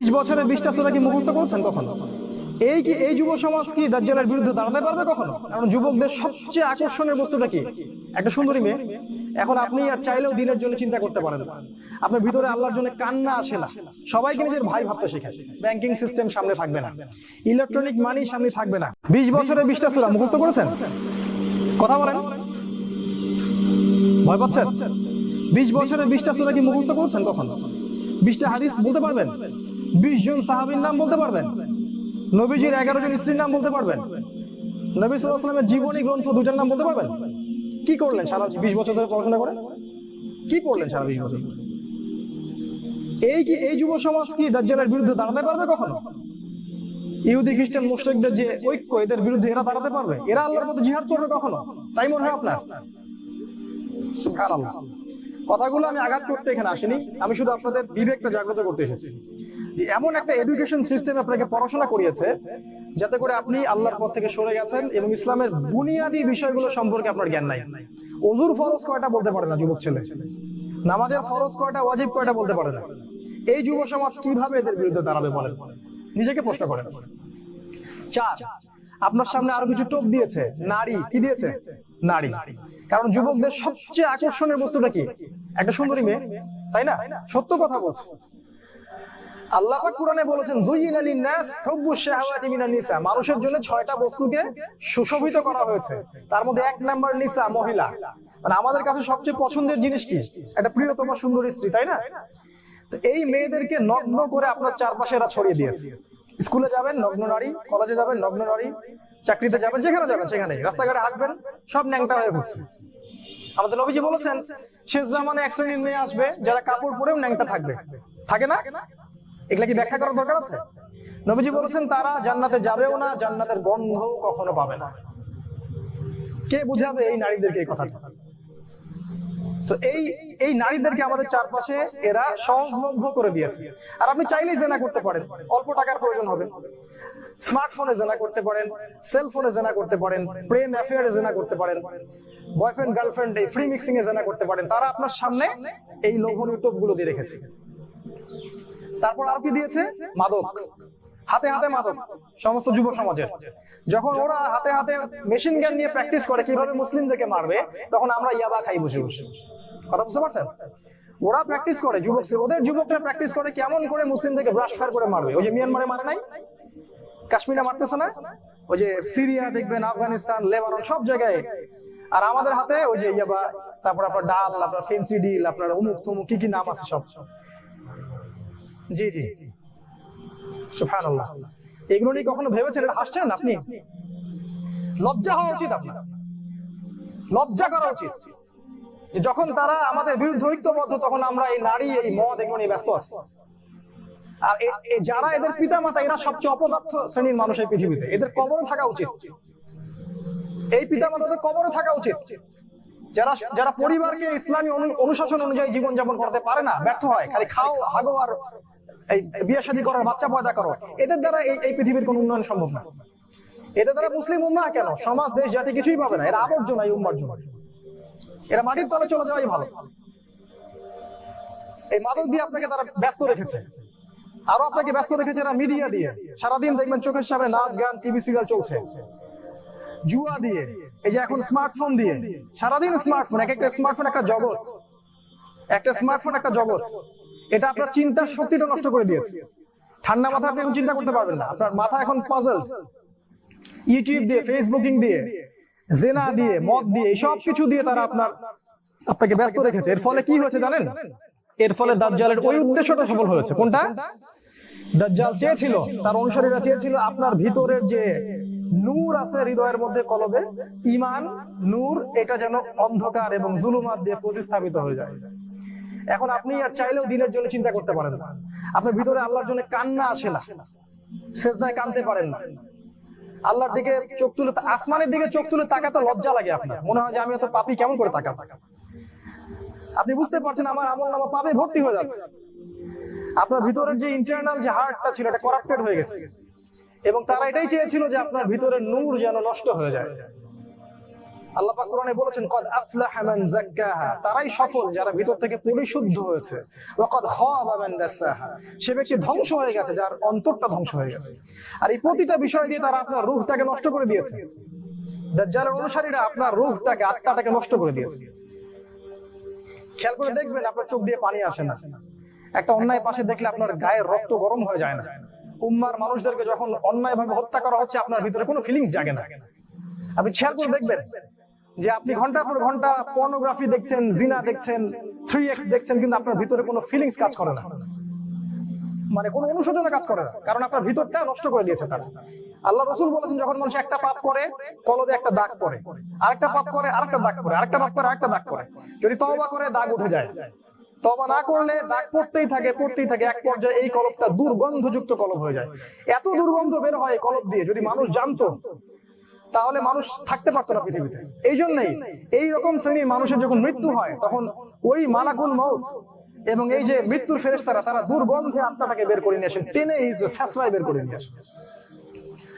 বিশ বছরে বিশটা সুরা কি মুখস্থ করেছেন কখনো? এই কি এই যুব সমাজ কি দাজ্জালের বিরুদ্ধে দাঁড়াতে পারবে কখনো? কারণ যুবকদের সবচেয়ে আকর্ষণের বস্তুটা কি? একটা সুন্দরী মেয়ে। এখন আপনি আর চাইলেও দিনের জন্য চিন্তা করতে পারেন আপনার ভিতরে আল্লাহর জন্য কান্না আসে না। সবাইকে নিজের ভাই ভাবতে শেখায় ব্যাংকিং সিস্টেম সামনে থাকবে না। ইলেকট্রনিক মানি সামনে থাকবে না। বিশ বছরে বিশটা সুরা মুখস্থ করেছেন? কথা বলেন। ভয় পাচ্ছেন? বিশ বছরে বিশটা সুরা কি মুখস্থ করেছেন কখনো? বিশটা হাদিস বলতে পারবেন? বিশ জন সাহাবীর নাম বলতে পারবেন? নবীজির এগারো জন স্ত্রীর নাম বলতে পারবেন? নবী সাল্লামের জীবনী, গ্রন্থ দুটার নাম বলতে পারবেন? কি করলেন সারা বিশ বছর ধরে পড়াশোনা করে? কি পড়লেন সারা বিশ বছর? এই কি, এই যুব সমাজ কি দাজ্জালের বিরুদ্ধে দাঁড়াতে পারবে কখনো? ইহুদি, খ্রিস্টান, মুশরিকদের যে ঐক্য, এদের বিরুদ্ধে এরা দাঁড়াতে পারবে? এরা আল্লাহর মতো জিহাদ করবে কখনো? তাই মনে হয় আপনার? কথাগুলো আমি আঘাত করতে এখানে আসিনি। আমি শুধু আপনাদের বিবেকটা জাগ্রত করতে এসেছি। যে এমন একটা এডুকেশন সিস্টেম আপনাকে পড়াশোনা করিয়েছে যাতে করে আপনি আল্লাহর পথ থেকে সরে গেছেন এবং ইসলামের বুনিয়াদী বিষয়গুলো সম্পর্কে আপনার জ্ঞান নাই। অজুর ফরজ কয়টা বলতে পারে না যুবক ছেলে? নামাজের ফরজ কয়টা ওয়াজিব কয়টা বলতে পারে না? এই যুব সমাজ কীভাবে এদের বিরুদ্ধে দাঁড়াবে বলেন? নিজেকে প্রশ্ন করেন। চার আপনার সামনে আরও কিছু টোপ দিয়েছে নারী কি দিয়েছে? নারী। কারণ যুবকদের সবচেয়ে আকর্ষণের বস্তুটা কি? একটা সুন্দরী মেয়ে তাই না? সত্য কথা বলছে। আল্লাহ পাক কোরআনে বলেছেন যুইয়িনা লিন-নাস হুব্বুশ শাহাওয়াতি মিনান নিসা মানুষের জন্য ছয়টা বস্তুকে সুশোভিত করা হয়েছে। তার মধ্যে এক নাম্বার নিসা, মহিলা। মানে আমাদের কাছে সবচেয়ে পছন্দের জিনিস কি? একটা প্রিয়তম সুন্দরী স্ত্রী, তাই না? তো এই মেয়েদেরকে নগ্ন করে আপনার চারপাশে এরা ছড়িয়ে দিয়েছে। স্কুলে যাবেন, নগ্ন নারী, কলেজে যাবেন, নগ্ন নারী, চাকরিতে যাবেন, যেখানে যাবেন সেখানে রাস্তাঘাটে হাঁটবেন, সব ন্যাংটা হয়ে ঘুরছে। আমাদের নবীজি বলেছেন, শেষ জামানে এক শ্রেণির মেয়ে আসবে, যারা কাপড় পরেও ন্যাংটা থাকবে। থাকে না? এগুলা কি ব্যাখ্যা করার দরকার আছে? নবীজি বলেছেন, তারা জান্নাতে যাবেও না, জান্নাতের গন্ধ কখনো পাবে না। কে বুঝাবে এই নারীদেরকে এই কথাটা? তো এই এই নারীদেরকে আমাদের চারপাশে এরা সহজলভ্য করে দিয়েছে। আর আপনি চাইলেই জেনা করতে পারেন। অল্প টাকার প্রয়োজন হবে। স্মার্টফোনে জেনা করতে পারেন, সেলফোনে জেনা করতে পারেন, প্রেম অ্যাফেয়ারে জেনা করতে পারেন, বয়ফ্রেন্ড, গার্লফ্রেন্ড, এই ফ্রি মিক্সিং এ জেনা করতে পারেন। তারা আপনার সামনে এই লোভনীয় টোপগুলো দিয়ে রেখেছে। তারপর আর কি দিয়েছে? মাদক। হাতে হাতে মাদক। সমস্ত যুব সমাজের। যখন ওরা হাতে হাতে মেশিন গান নিয়ে প্র্যাকটিস করে কীভাবে মুসলিমদেরকে মারবে তখন আমরা ইয়াবা খাই বসে বসে। কথা বুঝতে পারছেন? ওরা প্র্যাকটিস করে যুবক ওদের যুবকরা প্র্যাকটিস করে কেমন করে মুসলিমদেরকে ব্রাশ ফায়ার করে মারবে? ওই যে মিয়ানমারে মারে নাই? কাশ্মীরে মারতেছে না? ওই যে সিরিয়া দেখবেন আফগানিস্তান লেবানন সব জায়গায়। আর আমাদের হাতে ওই যে ইয়াবা তারপর আপনার ডাল আপনার ফেন্সি ডিল আপনার অমুক তমুক কি কি নাম আছে সব? জি জি। সুবহানাল্লাহ। এগুলো নিয়ে কখনো ভেবেছেন? এটা হাসছেন আপনি? লজ্জা হওয়া উচিত আপনার। লজ্জা করা উচিত। যখন তারা আমাদের বিরুদ্ধে ঐক্যবদ্ধ, তখন আমরা এই নারী, এই মদ, এগুলো নিয়ে ব্যস্ত আছি। আর যারা এদের পিতা মাতা এরা সবচেয়ে অপদার্থ শ্রেণির মানুষ এই পৃথিবীতে। এদের কবরে থাকা উচিত। এই পিতা মাতাদের কবরে থাকা উচিত। যারা যারা পরিবারকে ইসলামী অনু- অনুশাসন অনুযায়ী জীবন যাপন করতে পারে না, ব্যর্থ হয়। খালি খাও, হাগো আর বিয়ে শাদী করার বাচ্চা পয়দা করো। এদের দ্বারা এই পৃথিবীর কোনো উন্নয়ন সম্ভব না। এদের দ্বারা মুসলিম উম্মা কেন? সমাজ, দেশ, জাতি কিছুই পাবে না। এরা আবর্জনা এই উম্মার জন্য। এরা মাটির তলে চলে যাওয়াই ভালো। এই মাদক দিয়ে আপনাকে তারা ব্যস্ত রেখেছে। আরও আপনাকে ব্যস্ত রেখেছে এরা মিডিয়া দিয়ে। সারাদিন দেখবেন চোখের সামনে নাচ, গান, টিভি, সিরিয়াল চলছে। জুয়া দিয়ে, এই যে এখন স্মার্টফোন দিয়ে। সারাদিন স্মার্টফোন এক একটা স্মার্টফোন একটা জগৎ। একটা স্মার্টফোন একটা জগৎ। এটা আপনার চিন্তার শক্তিটা নষ্ট করে দিয়েছে। ঠান্ডা মাথা আপনি এখন চিন্তা করতে পারবেন না। আপনার মাথা এখন পাজল ইউটিউব দিয়ে ফেসবুকিং দিয়ে জেনা দিয়ে, মদ দিয়ে সব কিছু দিয়ে তারা আপনার আপনাকে ব্যস্ত রেখেছে। এর ফলে কি হয়েছে জানেন? এর ফলে দাজ্জালের ওই উদ্দেশ্যটা সফল হয়েছে। কোনটা? দাজ্জাল চেয়েছিল, তার অনুসারীরা চেয়েছিল আপনার ভিতরের যে নূর আছে হৃদয়ের মধ্যে কলবে ইমান নূর, এটা যেন অন্ধকার এবং জুলুমাত দিয়ে প্রতিস্থাপিত হয়ে যায়। এখন আপনি আর চাইলেও দিনের জন্য চিন্তা করতে পারেন না। আপনার ভিতরে আল্লাহর জন্য কান্না আসে না। শেষদায় কানতে পারেন না। আল্লাহর দিকে চোখ তুলে আসমানের দিকে চোখ তুলে তাকাতে লজ্জা লাগে আপনার। মনে হয় যে আমি এত পাপি কেমন করে তাকা আপনি বুঝতে পারছেন আমার আমল নামা পাপে ভর্তি হয়ে যাচ্ছে। আপনার ভিতরের যে ইন্টারনাল যে হার্টটা ছিল, এটা করাপ্টেড হয়ে গেছে। এবং তারা এটাই চেয়েছিল যে আপনার ভিতরের নূর যেন নষ্ট হয়ে যায়। আল্লাহ পাক কোরআনে বলেছেন, কদ আফলাহা মান যাক্কাহা। তারাই সফল, যারা ভিতর থেকে পরিশুদ্ধ হয়েছে। ওয়া কদ খাবা মান দাসাহা। সে ব্যক্তি ধ্বংস হয়ে গেছে, যার অন্তরটা ধ্বংস হয়ে গেছে। আর এই প্রতিটা বিষয় দিয়ে তারা আপনার রূহটাকে নষ্ট করে দিয়েছে। দাজ্জালের অনুসারীরা আপনার রূহটাকে, আত্মাটাকে নষ্ট করে দিয়েছে। খেয়াল করে দেখবেন, আপনার চোখ দিয়ে পানি আসে না। একটা অন্যায় পাশে দেখলে আপনার গায়ের রক্ত গরম হয়ে যায় না। উম্মার মানুষদেরকে যখন অন্যায় ভাবে হত্যা করা হচ্ছে, আপনার ভিতরে কোনো ফিলিংস জাগে না। আপনি খেয়াল করে দেখবেন যে আপনি ঘণ্টার পর ঘণ্টা পর্নোগ্রাফি দেখছেন, জিনা দেখছেন থ্রি এক্স দেখছেন, কিন্তু আপনার ভিতরে কোনো ফিলিংস কাজ করে না। মানে কোনো অনুশোচনা কাজ করে না, কারণ আপনার ভিতরটা নষ্ট করে দিয়েছে তারা। আল্লাহ রসুল বলেছেন, যখন মানুষ একটা পাপ করে, কলবে একটা দাগ পড়ে। আরেকটা পাপ করে, আরেকটা দাগ পড়ে, আরেকটা পাপ করে, আরেকটা দাগ পড়ে। যদি তওবা করে, দাগ উঠে যায়। তবা না করলে দাগ পড়তেই থাকে পড়তেই থাকে। এক পর্যায়ে এই কলবটা দুর্গন্ধযুক্ত কলব হয়ে যায়। এত দুর্গন্ধ বের হয় কলব দিয়ে, যদি মানুষ জানতো তাহলে মানুষ থাকতে পারতো না পৃথিবীতে। এই জন্যই এই রকম শ্রেণির মানুষের যখন মৃত্যু হয়, তখন ওই মালাকুল মৌত এবং এই যে মৃত্যুর ফেরেশতারা, তারা দুর্গন্ধে আত্মাটাকে বের করে নিয়ে আসেন টেনে স্যাঁচড়ায় বের করে নিয়ে আসেন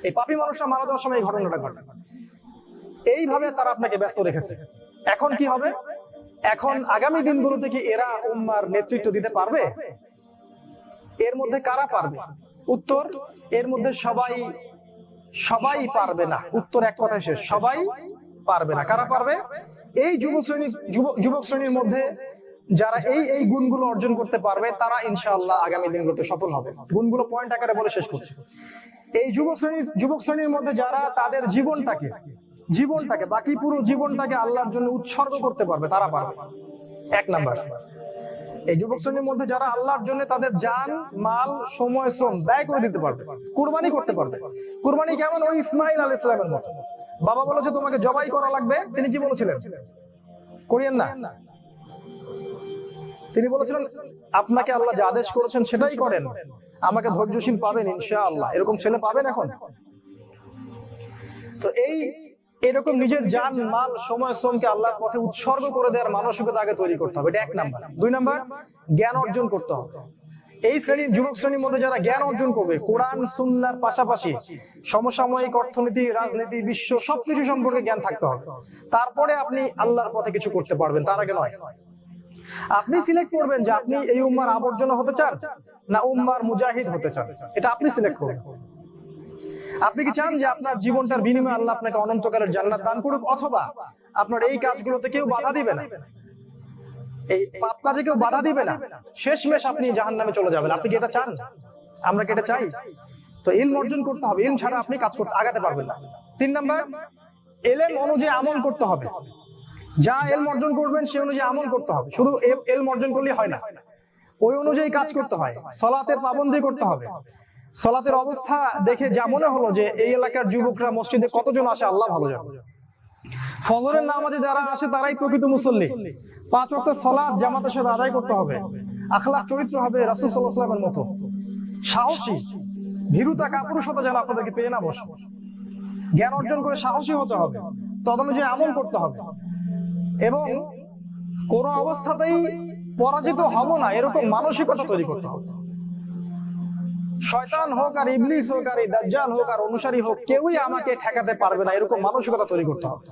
এই পাপী মানুষরা মারা যাওয়ার সময় এই ঘটনাটা ঘটে। এইভাবে তারা আপনাকে ব্যস্ত রেখেছে। এখন কি হবে? এখন আগামী দিনগুলোতে কি এরা উম্মার নেতৃত্ব দিতে পারবে? এর মধ্যে কারা পারবে? উত্তর, এর মধ্যে সবাই সবাই পারবে না। উত্তর এক কথায় শেষ। সবাই পারবে না। কারা পারবে? এই যুব শ্রেণি যুব- যুবক শ্রেণির মধ্যে যারা এই এই গুণগুলো অর্জন করতে পারবে তারা ইনশাআল্লাহ আগামী দিনগুলোতে সফল হবে। গুণগুলো পয়েন্ট আকারে বলে শেষ করছি। এই যুব শ্রেণির যুবক শ্রেণির মধ্যে যারা তাদের জীবনটাকে জীবনটাকে বাকি পুরো জীবনটাকে আল্লাহর জন্য উৎসর্গ করতে পারবে তারা পারবে। এক নাম্বার। এই যুবক শ্রেণির মধ্যে যারা আল্লাহর জন্য তাদের জান মাল, সময়, শ্রম ব্যয় করে দিতে পারবে, কুরবানি করতে পারবে। কুরবানি কেমন? ওই ইসমাইল আল ইসলামের মতো। বাবা বলেছে, তোমাকে জবাই করা লাগবে। তিনি কি বলেছিলেন? করিয়েন না। তিনি বলেছিলেন, আপনাকে আল্লাহ যে আদেশ করেছেন সেটাই করেন। আমাকে ধৈর্যশীল পাবেন ইনশাআল্লাহ। এরকম ছেলে পাবেন এখন? তো এই এরকম নিজের জান, মাল, সময়, শ্রমকে আল্লাহর পথে উৎসর্গ করে দেওয়ার মানসিকতা আগে তৈরি করতে হবে। এটা এক নাম্বার। দুই নাম্বার, জ্ঞান অর্জন করতে হবে। এই শ্রেণির যুবক শ্রেণির মধ্যে যারা জ্ঞান অর্জন করবে, কোরআন, সুন্নার পাশাপাশি সমসাময়িক অর্থনীতি, রাজনীতি, বিশ্ব সবকিছু সম্পর্কে জ্ঞান থাকতে হবে। তারপরে আপনি আল্লাহর পথে কিছু করতে পারবেন, তার আগে নয়। আপনি সিলেক্ট করবেন যে আপনি এই উম্মার আবর্জনা হতে চান, না উম্মার মুজাহিদ হতে চান। এটা আপনি সিলেক্ট করবেন। আপনি কি চান যে আপনার জীবনটার বিনিময়ে আল্লাহ আপনাকে অনন্তকালের জান্নাত দান করুক, অথবা আপনার এই কাজগুলোতে কেউ বাধা দিবে না? এই পাপ কাজে কেউ বাধা দিবে না? শেষমেশ আপনি জাহান নামে চলে যাবেন। আপনি কি এটা চান? আমরা কি এটা চাই? তো ইলম অর্জন করতে হবে। ইলম ছাড়া আপনি কাজ করতে আগাতে পারবেন না। তিন নাম্বার, এলেম অনুযায়ী আমল করতে হবে। যা এলম অর্জন করবেন, সে অনুযায়ী আমল করতে হবে। শুধু এলম অর্জন করলে হয় না। ওই অনুযায়ী কাজ করতে হয়। সলাতের পাবন্দি করতে হবে। সলাতের অবস্থা দেখে যা মনে হলো যে এই এলাকার যুবকরা মসজিদে কতজন আসে? আল্লাহ ভালো জানে ফজরের নামাজে যারা আসে তারাই প্রকৃত মুসল্লি। পাঁচ ওয়াক্ত সলাৎ জামাতের সাথে আদায় করতে হবে। আখলাক চরিত্র হবে। রাসূল সাল্লাল্লাহু আলাইহি ওয়াসাল্লামের মতো। সাহসী। ভীরুতা কাপুরুষতা যেন আপনাদেরকে পেয়ে না বসে। জ্ঞান অর্জন করে সাহসী হতে হবে। তদনুযায়ী আমল করতে হবে। এবং কোন অবস্থাতেই পরাজিত হব না। এরকম মানসিকতা তৈরি করতে হবে। শয়তান হোক আর ইবলিস হোক আর দাজ্জাল হোক আর অনুসারী হোক, কেউই আমাকে ঠেকাতে পারবে না। এরকম মানসিকতা তৈরি করতে হবে।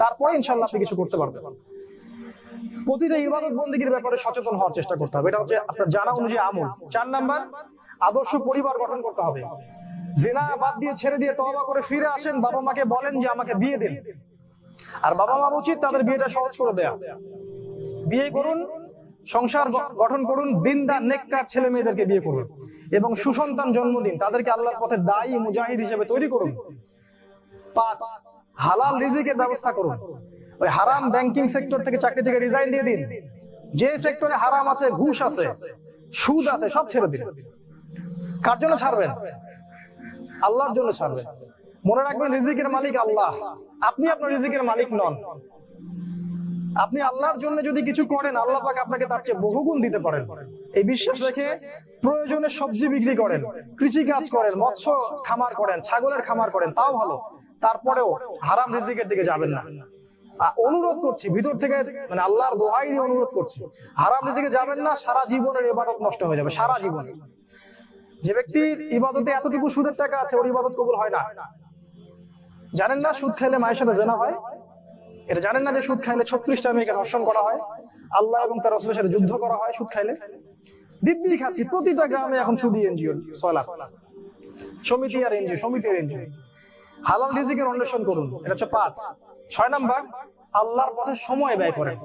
তারপরে ইনশাল্লাহ আপনি কিছু করতে পারবেন। প্রতিটা ইবাদত বন্দীগীর ব্যাপারে সচেতন হওয়ার চেষ্টা করতে হবে। এটা হচ্ছে আপনার জানা অনুযায়ী আমল। চার নাম্বার, আদর্শ পরিবার গঠন করতে হবে। জেনা বাদ দিয়ে ছেড়ে দিয়ে তওবা করে ফিরে আসেন, বাবা মাকে বলেন যে আমাকে বিয়ে দিন। আর বাবা মা উচিত তাদের বিয়েটা সহজ করে দেয়া। বিয়ে করুন, সংসার গঠন করুন, দিনদার, নেককার ছেলে মেয়েদেরকে বিয়ে করুন। এবং সুসন্তান জন্মদিন, তাদেরকে আল্লাহর পথে দায়ী মুজাহিদ হিসেবে তৈরি করুন। পাঁচ, হালাল রিজিকের ব্যবস্থা করুন। ওই হারাম ব্যাংকিং সেক্টর থেকে চাকরি থেকে রিজাইন দিয়ে দিন। যে সেক্টরে হারাম আছে, ঘুষ আছে, সুদ আছে, সব ছেড়ে দিন। কার জন্য ছাড়বেন? আল্লাহর জন্য ছাড়বেন। মনে রাখবেন রিজিকের মালিক আল্লাহ। আপনি আপনার রিজিকের মালিক নন। আপনি আল্লাহর জন্য যদি কিছু করেন, আল্লাহ পাক আপনাকে তার চেয়ে বহুগুণ দিতে পারেন। এই বিশ্বাস রেখে প্রয়োজনে সবজি বিক্রি করেন কৃষি কাজ করেন, মৎস্য খামার করেন, ছাগলের খামার করেন, তাও ভালো। তারপরেও হারাম রিজিকের দিকে যাবেন না। অনুরোধ করছি, ভিতর থেকে মানে আল্লাহর দোহাই দিয়ে অনুরোধ করছি, হারাম রিজিকে যাবেন না, সারা জীবনের ইবাদত নষ্ট হয়ে যাবে, সারা জীবন। যে ব্যক্তির ইবাদতে এতটুকু সুদের টাকা আছে, ওর ইবাদত কবুল হয় না। জানেন না সুদ খেলে মায়ের সাথে জেনা হয়? এটা জানেন না যে সুদ খাইলে ছত্রিশটা মেয়েকে ধর্ষণ করা হয়? আল্লাহ এবং তার রসুলের যুদ্ধ করা হয় সুদ খাইলে? দিব্যি খাচ্ছি, প্রতিটা গ্রামে এখন সুদি এনজিও, ছয় লাখ। সমিতি আর এনজিও সমিতি আর এনজিও। হালাল রিজিকের অন্বেষণ করুন, এটা হচ্ছে পাঁচ। ছয় নাম্বার, আল্লাহর পথে সময় ব্যয় করেন।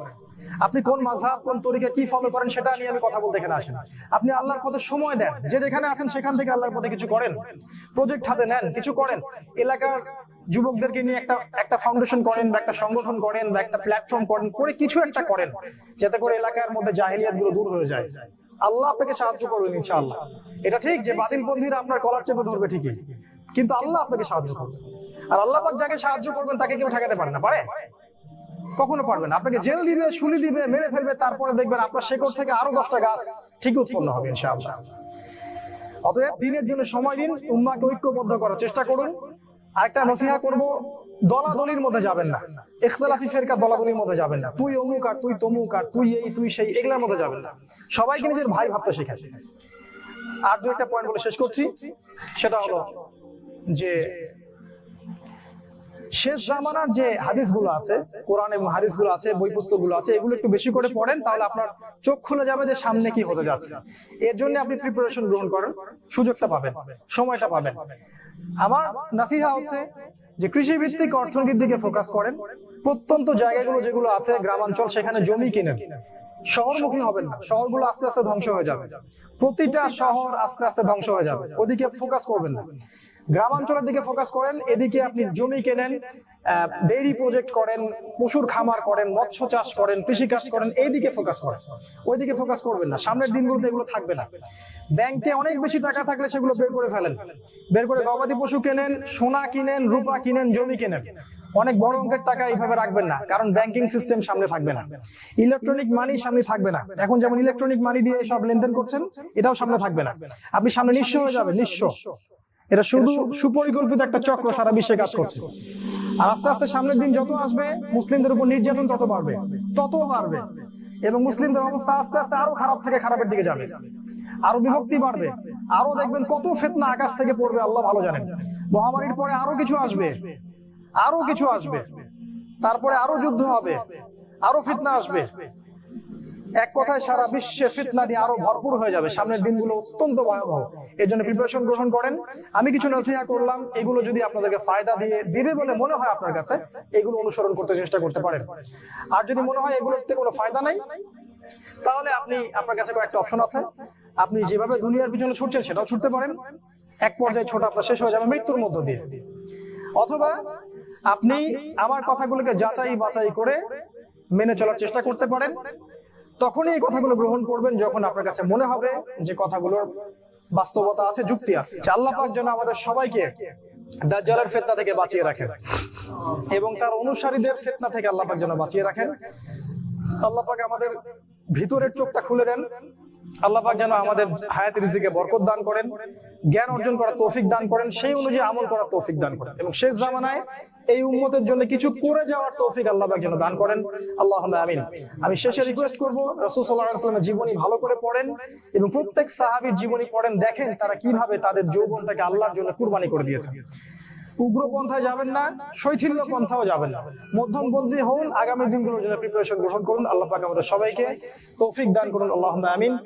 আপনি কোন মাঝহাব কোন তরিকা কি ফলো করেন সেটা নিয়ে আমি কথা বলতে এখানে আসেন। আপনি আল্লাহর পথে সময় দেন, যে যেখানে আছেন সেখান থেকে আল্লাহর পথে কিছু করেন। প্রজেক্ট হাতে নেন, কিছু করেন। এলাকার যুবকদেরকে নিয়ে একটা একটা ফাউন্ডেশন করেন বা একটা সংগঠন করেন বা একটা প্ল্যাটফর্ম করেন, করে কিছু একটা করেন, যাতে করে এলাকার মধ্যে জাহিলিয়াতগুলো দূর হয়ে যায়। আল্লাহ আপনাকে সাহায্য করবেন ইনশাআল্লাহ। এটা ঠিক যে বাতিল পন্থীরা আপনার কলার চেপে ধরবে ঠিকই, কিন্তু আল্লাহ আপনাকে সাহায্য করবে আর আল্লাহ পাক যাকে সাহায্য করবেন তাকে কেউ ঠেকাতে পারে না, পারে? কখনো পারবেন আপনাকে জেল দিবে, শুলি দিবে, মেরে ফেলবে, তারপরে দেখবেন আপনার শেকড় থেকে আরও দশটা গাছ ঠিক উৎপন্ন হবে ইনশাআল্লাহ। অতএব দিনের জন্য সময় দিন, উম্মাকে ঐক্যবদ্ধ করার চেষ্টা করুন। আরেকটা নসিহা করব দলাদলির মধ্যে যাবেন না। ইখতলাফি ফেরকা দলাদলির মধ্যে যাবেন না। তুই অমুক আর তুই তমুক আর তুই এই তুই সেই এগুলোর মধ্যে যাবেন না। সবাইকে নিজের ভাই ভাবতে শেখায়। আর দু একটা পয়েন্ট বলে শেষ করছি। সেটা হলো যে শেষ জামানার যে হাদিসগুলো আছে, কোরআন এবং হাদিসগুলো আছে বই পুস্তকগুলো আছে, এগুলো একটু বেশি করে পড়েন, তাহলে আপনার চোখ খুলে যাবে যে সামনে কি হতে যাচ্ছে। এর জন্য আপনি প্রিপারেশন গ্রহণ করেন, সুযোগটা পাবেন, সময়টা পাবেন। আমার নাসিহা হচ্ছে যে কৃষি ভিত্তিক অর্থনীতির দিকে ফোকাস করেন। প্রত্যন্ত জায়গাগুলো যেগুলো আছে, গ্রামাঞ্চল, সেখানে জমি কিনেন। শহরমুখী হবেন না, শহরগুলো আস্তে আস্তে ধ্বংস হয়ে যাবে। প্রতিটা শহর আস্তে আস্তে ধ্বংস হয়ে যাবে, ওদিকে ফোকাস করবেন না। গ্রামাঞ্চলের দিকে ফোকাস করেন, এদিকে আপনি জমি কেনেন ডেইরি প্রজেক্ট করেন, পশুর খামার করেন, মৎস্য চাষ করেন কৃষি কাজ করেন এই দিকে ফোকাস করেন। ওইদিকে ফোকাস করবেন না। সামনের দিনগুলোতে এগুলো থাকবে না। ব্যাংকে অনেক বেশি টাকা থাকলে সেগুলো বের করে ফেলেন। বের করে গবাদি পশু কেনেন, সোনা কিনেন, রূপা কিনেন, জমি কেনেন। অনেক বড় অঙ্কের টাকা এইভাবে রাখবেন না, কারণ ব্যাংকিং সিস্টেম সামনে থাকবে না। ইলেকট্রনিক মানি সামনে থাকবে না। এখন যেমন ইলেকট্রনিক মানি দিয়ে সব লেনদেন করছেন, এটাও সামনে থাকবে না। আপনি সামনে নিঃস্ব হয়ে যাবে নিঃস্ব। এটা শুধু সুপরিকল্পিত একটা চক্র সারা বিশ্বে কাজ করছে। আর আস্তে আস্তে সামনের দিন যত আসবে মুসলিমদের উপর নির্যাতন তত বাড়বে তত বাড়বে। এবং মুসলিমদের অবস্থা আস্তে আস্তে আরও খারাপ থেকে খারাপের দিকে যাবে। আরও বিভক্তি বাড়বে। আরও দেখবেন কত ফেতনা আকাশ থেকে পড়বে আল্লাহ ভালো জানেন। মহামারীর পরে আরও কিছু আসবে। আরও কিছু আসবে। তারপরে আরও যুদ্ধ হবে। আরও ফিতনা আসবে। এক কথায় সারা বিশ্বে ফিতনা দিয়ে আরও ভরপুর হয়ে যাবে। সামনের দিনগুলো অত্যন্ত ভয়াবহ। এর জন্য প্রিপারেশন গ্রহণ করেন। আমি কিছু নসিহা করলাম, এগুলো যদি আপনাদেরকে ফায়দা দিয়ে দিবে বলে মনে হয় আপনার কাছে, এগুলো অনুসরণ করতে চেষ্টা করতে পারেন। আর যদি মনে হয় এগুলোতে কোনো ফায়দা নাই, তাহলে আপনি, আপনার কাছে কয়েকটা অপশন আছে। আপনি যেভাবে দুনিয়ার পিছনে ছুটছেন সেটাও ছুটতে পারেন। এক পর্যায়ে ছোট আপনার শেষ হয়ে যাবে মৃত্যুর মধ্য দিয়ে। অথবা আপনি আমার কথাগুলোকে যাচাই বাছাই করে মেনে চলার চেষ্টা করতে পারেন। তখনই এই কথাগুলো গ্রহণ করবেন যখন আপনার কাছে মনে হবে যে কথাগুলোর বাস্তবতা আছে, যুক্তি আছে। আল্লাহ পাক যেন আমাদের সবাইকে দাজ্জালের ফেতনা থেকে বাঁচিয়ে রাখেন এবং তার অনুসারীদের ফেতনা থেকে আল্লাহ পাক যেন বাঁচিয়ে রাখেন। আল্লাহ পাক আমাদের ভিতরের চোখটা খুলে দেন। আল্লাহ পাক যেন আমাদের হায়াত রিজিকে বরকত দান করেন, জ্ঞান অর্জন করার তৌফিক দান করেন, সেই অনুযায়ী আমল করার তৌফিক দান করেন। এবং শেষ জামানায় এই উম্মতের জন্য কিছু করে যাওয়ার তৌফিক আল্লাহবাক যেন দান করেন। আল্লাহ আমিন। আমি শেষে রিকোয়েস্ট করব, রসুল সাল্লাহ সাল্লামের জীবনী ভালো করে পড়েন এবং প্রত্যেক সাহাবীর জীবনী পড়েন, দেখেন তারা কীভাবে তাদের যৌবনটাকে আল্লাহর জন্য কুরবানি করে দিয়েছেন। উগ্র পন্থায় যাবেন না শৈথিল্য পন্থাও যাবেন না। মধ্যমপন্থী হন, আগামী দিনগুলোর জন্য প্রিপারেশন গ্রহণ করুন। আল্লাহ পাক আমাদের সবাইকে তৌফিক দান করুন। আল্লাহ আমিন।